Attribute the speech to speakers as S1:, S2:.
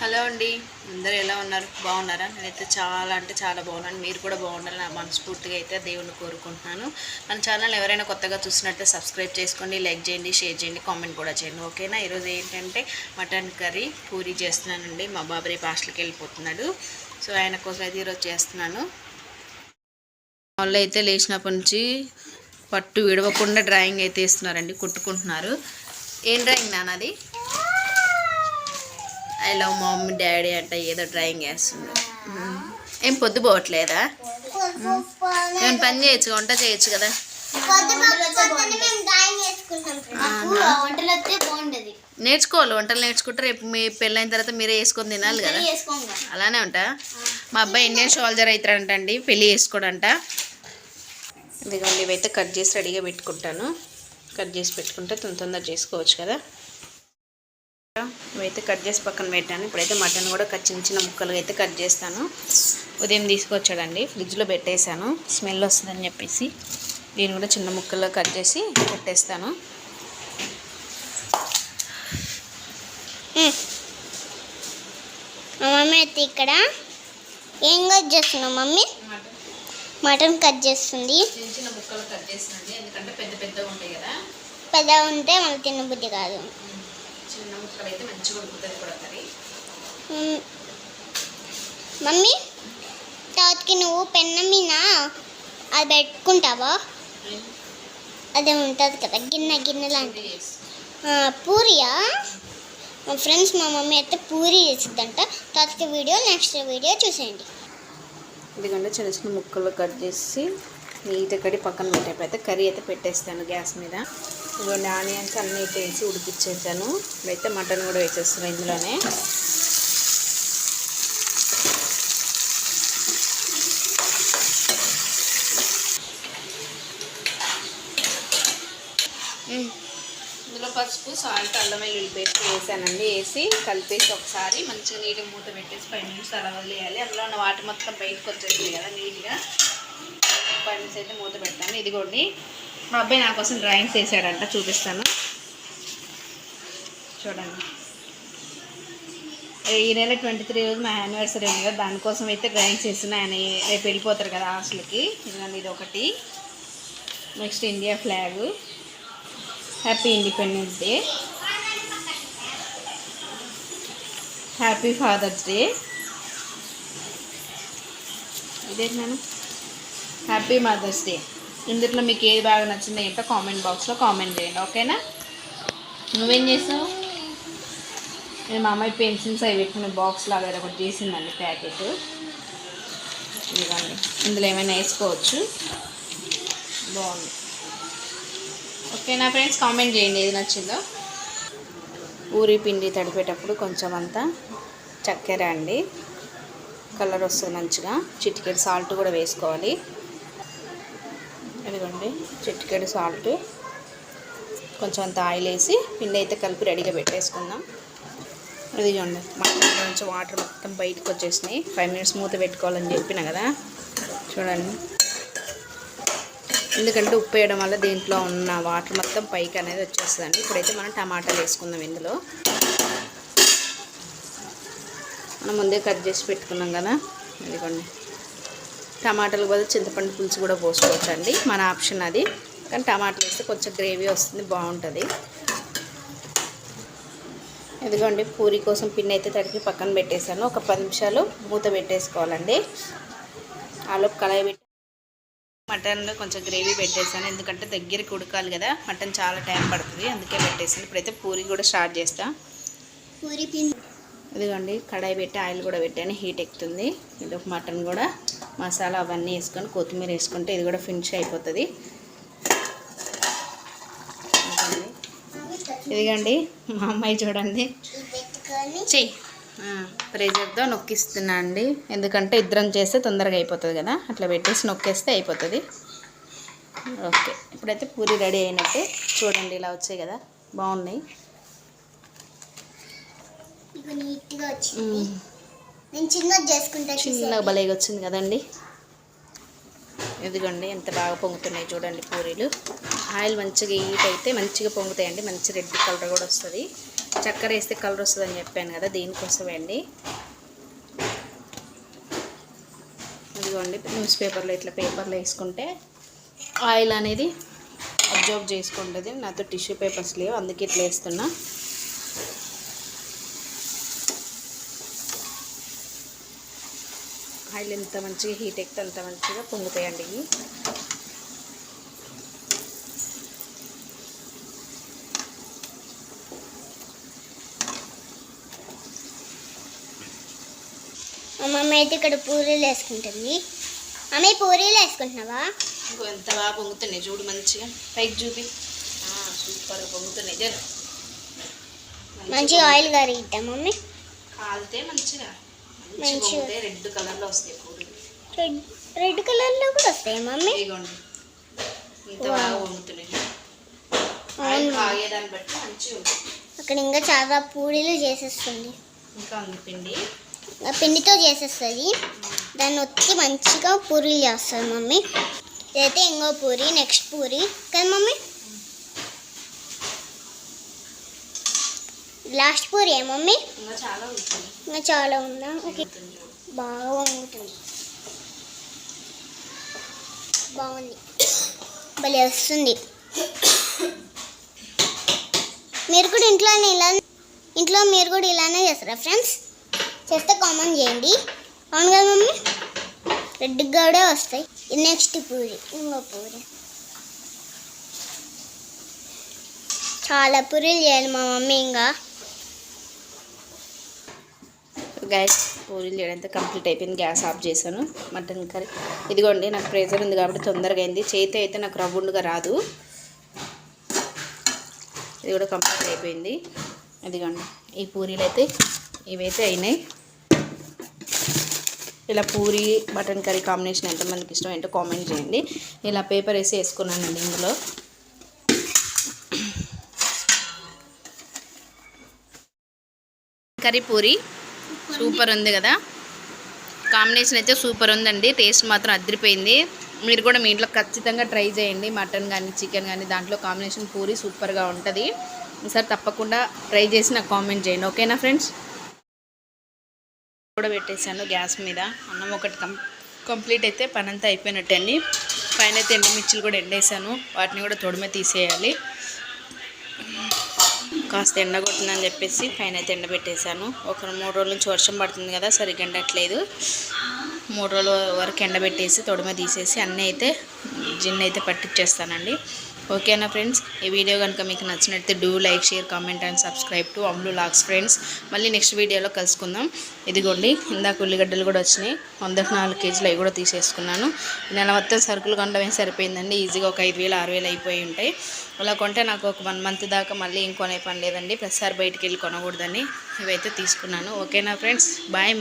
S1: Hello అండి. అందరూ ఎలా ఉన్నారు? బాగున్నారా? నేనైతే చాలా అంటే చాలా బాగున్నాను. మీరు కూడా బాగుండాలని నా మనస్ఫూర్తిగా అయితే దేవుణ్ణి కోరుకుంటున్నాను. మన ఛానల్ ఎవరైనా కొత్తగా చూసినట్టే సబ్స్క్రైబ్ చేసుకోండి లైక్ చేయండి షేర్ చేయండి కామెంట్ కూడా చేయండి. ఓకేనా? ఈరోజు ఏంటంటే మటన్ కర్రీ పూరి చేస్తున్నానండి. మా బాబు రేపు హాస్టల్కి వెళ్ళిపోతున్నాడు. సో ఆయన కోసం అయితే ఈరోజు చేస్తున్నాను. వాళ్ళు అయితే లేచినప్పటి నుంచి పట్టు విడవకుండా డ్రాయింగ్ అయితే ఇస్తున్నారండి కుట్టుకుంటున్నారు. ఏం డ్రాయింగ్ నాన్నది ఐ లవ్ మమ్మీ డాడీ అంట ఏదో డ్రాయింగ్ వేస్తుంది మ్మ్. ఏం పొద్దు పోవట్లేదా? ఏమైనా పని చేయొచ్చు వంట చేయొచ్చు కదా? నేర్చుకోవాలి వంటలు నేర్చుకుంటే రేపు మీ పెళ్ళైన తర్వాత మీరే వేసుకొని తినాలి కదా? అలానే ఉంటా? మా అబ్బాయి ఇండియన్ సోల్జర్ అవుతాడంటండి పెళ్ళి చేసుకోడంట. ఇదిగోండి ఇవైతే కట్ చేసి రెడీగా పెట్టుకుంటాను. కట్ చేసి పెట్టుకుంటే తొందర తొందర చేసుకోవచ్చు కదా? ఇవైతే కట్ చేసి పక్కన పెట్టాను. ఇప్పుడైతే మటన్ కూడా చిన్న చిన్న ముక్కలుగా అయితే కట్ చేస్తాను. ఉదయం తీసుకొచ్చాడండి. ఫ్రిడ్జ్లో పెట్టేశాను. స్మెల్ వస్తుందని చెప్పేసి దీన్ని కూడా చిన్న ముక్కల్లో కట్ చేసి పెట్టేస్తాను.
S2: మమ్మీ అయితే ఇక్కడ ఏం కట్ చేస్తున్నావు మమ్మీ? మటన్ కట్ చేస్తుంది.
S1: చిన్న చిన్న ముక్కలు కట్ చేసినండి ఎందుకంటే పెద్ద పెద్దగా ఉంటాయి కదా.
S2: పెద్ద ఉంటే మళ్ళీ తినబుద్ధి కాదు.
S1: చిన్న ముక్కలు అయితే మంచిగా ఉడుకుతుంది కూడా కర్రీ
S2: మమ్మీ- తర్వాతకి నువ్వు పెన్న మీద అది పెట్టుకుంటావా? అదే ఉంటుంది కదా గిన్నె గిన్నె లాంటి పూరియా? మా ఫ్రెండ్స్ మా మమ్మీ అయితే పూరి చేసిద్దంట. తర్వాత వీడియో నెక్స్ట్ వీడియో చూసేయండి.
S1: ఎందుకంటే చిన్న చిన్న ముక్కలు కట్ చేసి నీట్గా కడి పక్కన అయితే కర్రీ అయితే పెట్టేస్తాను గ్యాస్ మీద. ఇదిగోండి ఆనియన్స్ అన్నీ అయితే వేసి ఉడికిచ్చేసాను. ఇప్పుడైతే మటన్ కూడా వేసేస్తున్నాను ఇందులోనే. ఇందులో పసుపు సాల్ట్ అల్లం వెల్లుల్లి పేస్ట్ వేసానండి. వేసి కలిపేసి ఒకసారి మంచిగా నీట్గా మూత పెట్టేసి ఫైవ్ మినిట్స్ అలా వదిలేయాలి. అందులో ఉన్న వాటర్ మొత్తం బయటకు వచ్చేసింది కదా నీట్గా. ఫైవ్ మినిట్స్ అయితే మూత పెట్టాను ఇదిగోండి. మా అబ్బాయి నా కోసం డ్రాయింగ్స్ వేసాడంట చూపిస్తాను. చూడండి. ఈ నెల ట్వంటీ త్రీ రోజు మా యానివర్సరీ ఉంది కదా దానికోసం అయితే డ్రాయింగ్స్ వేస్తున్నా. ఆయన రేపు వెళ్ళిపోతారు కదా హాస్టల్కి ఇదిగోండి ఇది ఒకటి next India flag happy independence day happy father's day ఇదే నేను హ్యాపీ మదర్స్ డే ఇందులో మీకు ఏది బాగా నచ్చిందో ఏంటో కామెంట్ బాక్స్లో కామెంట్ చేయండి ఓకేనా? నువ్వేం చేసావు? నేను మా అమ్మాయి పెన్సిల్స్ అవి పెట్టిన బాక్స్ లాగా ఒకటి చేసిందండి ప్యాకెట్. ఇదిగోండి ఇందులో ఏమైనా వేసుకోవచ్చు? బాగుంది. ఓకేనా ఫ్రెండ్స్ కామెంట్ చేయండి ఏది నచ్చిందో. ఊరి పిండి తడిపేటప్పుడు కొంచెం అంతా చక్కెర అండి. కలర్ వస్తుంది మంచిగా. చిటికెడు సాల్ట్ కూడా వేసుకోవాలి. ఇదిగోండి చిటికెడు సాల్ట్. కొంచెం అంత ఆయిల్ వేసి పిండి అయితే కలిపి రెడీగా పెట్టేసుకుందాం. ఇది చూడండి మటన్ నుంచి వాటర్ మొత్తం బయటకు వచ్చేసినాయి. ఫైవ్ మినిట్స్ మూత పెట్టుకోవాలని చెప్పిన కదా. చూడండి. ఎందుకంటే ఉప్పు వేయడం వల్ల దీంట్లో ఉన్న వాటర్ మొత్తం పైకి అనేది వచ్చేస్తుందండి. ఇప్పుడైతే మనం టమాటాలు వేసుకుందాం ఇందులో. మనం ముందే కట్ చేసి పెట్టుకున్నాం కదా. ఇదిగోండి. టమాటాలు బదులు చింతపండు పులుసు కూడా పోసుకోవచ్చు అండి మన ఆప్షన్ అది. కానీ టమాటాలు వేస్తే కొంచెం గ్రేవీ వస్తుంది బాగుంటుంది. ఇదిగోండి పూరి కోసం పిండి అయితే తడిపి పక్కన పెట్టేశాను. ఒక పది నిమిషాలు మూత పెట్టేసుకోవాలండి. ఆలోపు కళాయి పెట్టి మటన్లో కొంచెం గ్రేవీ పెట్టేసాను ఎందుకంటే దగ్గరికి ఉడకాలి కదా మటన్ చాలా టైం పడుతుంది. అందుకే పెట్టేసాను ఇప్పుడైతే పూరి కూడా స్టార్ట్ చేస్తా.
S2: పూరి పిండి.
S1: ఇదిగోండి కడాయి పెట్టి ఆయిల్ కూడా పెట్టాను. హీట్ ఎక్కుతుంది. ఇది ఒక మటన్ కూడా. మసాలా అవన్నీ వేసుకొని కొత్తిమీర వేసుకుంటే ఇది కూడా ఫినిష్ అయిపోతుంది. ఇదిగోండి. మా అమ్మాయి చూడండి. చెయ్యి ప్రెజర్తో నొక్కిస్తున్నా అండి. ఎందుకంటే ఇద్దరం చేస్తే తొందరగా అయిపోతుంది కదా. అట్లా పెట్టేసి నొక్కేస్తే అయిపోతుంది. ఓకే. ఇప్పుడైతే పూరి రెడీ అయినట్టే చూడండి ఇలా వచ్చాయి కదా. బాగున్నాయి.
S2: ఇక నీట్గా వచ్చింది. నేను చిన్నది చేసుకుంటా
S1: చిన్న భలేగా వచ్చింది కదండి. ఇదిగోండి ఎంత బాగా పొంగుతున్నాయి చూడండి పూరీలు. ఆయిల్ మంచిగా హీట్ అయితే మంచిగా పొంగుతాయండి మంచి రెడ్ కలర్ కూడా వస్తుంది. చక్కెర వేస్తే కలర్ వస్తుందని చెప్పాను కదా దీనికోసమే అండి ఇదిగోండి న్యూస్ పేపర్లో ఇట్లా పేపర్లో వేసుకుంటే ఆయిల్ అనేది అబ్జర్వ్ చేసుకుంటుంది. నాతో టిష్యూ పేపర్స్ లేవు అందుకే ఇట్లా వేస్తున్నా. ఆయిల్ ఎంత మంచిగా హీట్ ఎక్కితే అంత మంచిగా పొంగుతాయండి ఇవి.
S2: మా మమ్మీ అయితే ఇక్కడ పూరీలు వేసుకుంటుంది. మమ్మీ పూరీలు వేసుకుంటున్నావా?
S1: ఇంకో ఎంత బాగా పొంగుతున్నాయి చూడు మంచిగా. పైకి చూపి. సూపర్గా పొంగుతున్నాయి. జర
S2: మంచిగా ఆయిల్ కరిగిద్దాం మమ్మీ?
S1: కాలితే మంచిగా. పొంగుతాయి రెడ్ కలర్లో వస్తాయి
S2: రెడ్ రెడ్ కలర్లో కూడా వస్తాయి మమ్మీ?
S1: ఇదిగోండి. ఇంత
S2: Wow.
S1: బాగా పొంగుతున్నాయి ఆయిల్
S2: అవును.
S1: కాగేదాన్ని బట్టి మంచిగా ఉంటుంది
S2: అక్కడ ఇంకా చాలా పూరీలు చేసేస్తుంది.
S1: ఇంకా ఉంది పిండి.
S2: ఇంకా పిండితో చేసేస్తుంది. దాన్ని ఒత్తి మంచిగా పూరీలు చేస్తుంది మమ్మీ. ఇదైతే ఇంకో పూరి నెక్స్ట్ పూరి. కదా మమ్మీ లాస్ట్ పూరి ఏ మమ్మీ?
S1: ఇంకా చాలా
S2: ఉందా? ఓకే. బాగా వంగుతుంది బాగుంది. భలే వస్తుంది. మీరు కూడా ఇంట్లోనే ఇలా ఇంట్లో మీరు కూడా ఇలానే చేస్తారా ఫ్రెండ్స్? చేస్తే కామెంట్ చేయండి. అవును కదా మమ్మీ? రెడ్ కూడా వస్తాయి. నెక్స్ట్ పూరి ఇంకో పూరి. చాలా పూరీలు చేయాలి మా మమ్మీ ఇంకా.
S1: గ్యాస్ పూరీలు చేయడంతో కంప్లీట్ అయిపోయింది. గ్యాస్ ఆఫ్ చేశాను. మటన్ కర్రీ ఇదిగోండి నాకు ప్రెజర్ ఉంది కాబట్టి తొందరగా అయింది. చేతి అయితే నాకు రవ్వుండుగా రాదు. ఇది కూడా కంప్లీట్ అయిపోయింది. ఇదిగోండి ఈ పూరీలు అయితే ఇవైతే అయినాయి. ఇలా పూరి మటన్ కర్రీ కాంబినేషన్ ఎంతమందికి ఇష్టం ఏంటో కామెంట్ చేయండి. ఇలా పేపర్ వేసి వేసుకున్నానండి ఇందులో. కర్రీ పూరి. సూపర్ ఉంది కదా. కాంబినేషన్ అయితే సూపర్ ఉందండి. టేస్ట్ మాత్రం అదిరిపోయింది. మీరు కూడా మీ ఇంట్లో ఖచ్చితంగా ట్రై చేయండి. మటన్ కానీ చికెన్ కానీ దాంట్లో కాంబినేషన్ పూరి సూపర్గా ఉంటుంది. ఈసారి తప్పకుండా ట్రై చేసి నాకు కామెంట్ చేయండి. ఓకేనా ఫ్రెండ్స్? కూడా పెట్టేశాను గ్యాస్ మీద. అన్నం ఒకటి కంప్లీట్ అయితే పనంతా అయిపోయినట్టండి. అయిపోయినట్టే అండి పైన అయితే ఎండుమిర్చిలు కూడా ఎండేసాను వాటిని కూడా తొడిమే తీసేయాలి. కాస్త ఎండ కొట్టిందని చెప్పేసి పైన అయితే ఎండబెట్టేశాను ఒక మూడు రోజుల నుంచి వర్షం పడుతుంది కదా సరిగ్గా ఎండట్లేదు. మూడు రోజుల వరకు ఎండబెట్టేసి తొడిమ తీసేసి అన్నీ అయితే జిన్ అయితే పట్టించేస్తానండి ఓకేనా ఫ్రెండ్స్? ఈ వీడియో కనుక మీకు నచ్చినట్లయితే do like share comment and subscribe to Amlu locks friends. మళ్ళీ నెక్స్ట్ వీడియోలో కలుసుకుందాం. ఇదిగోండి ఇందాక ఉల్లిగడ్డలు కూడా వచ్చినాయి. వందకు నాలుగు కేజీలు అవి కూడా తీసేసుకున్నాను. నెల మొత్తం సరుకులు కొనడమే సరిపోయిందండి? ఈజీగా ఒక ఐదు వేలు ఆరు వేలు అయిపోయి ఉంటాయి. అలా కొంటే నాకు ఒక వన్ మంత్ దాకా మళ్ళీ ఇంకొనే పని లేదండి. ప్రతిసారి బయటికి వెళ్ళి కొనకూడదని ఇవైతే తీసుకున్నాను. ఓకేనా ఫ్రెండ్స్? బాయ్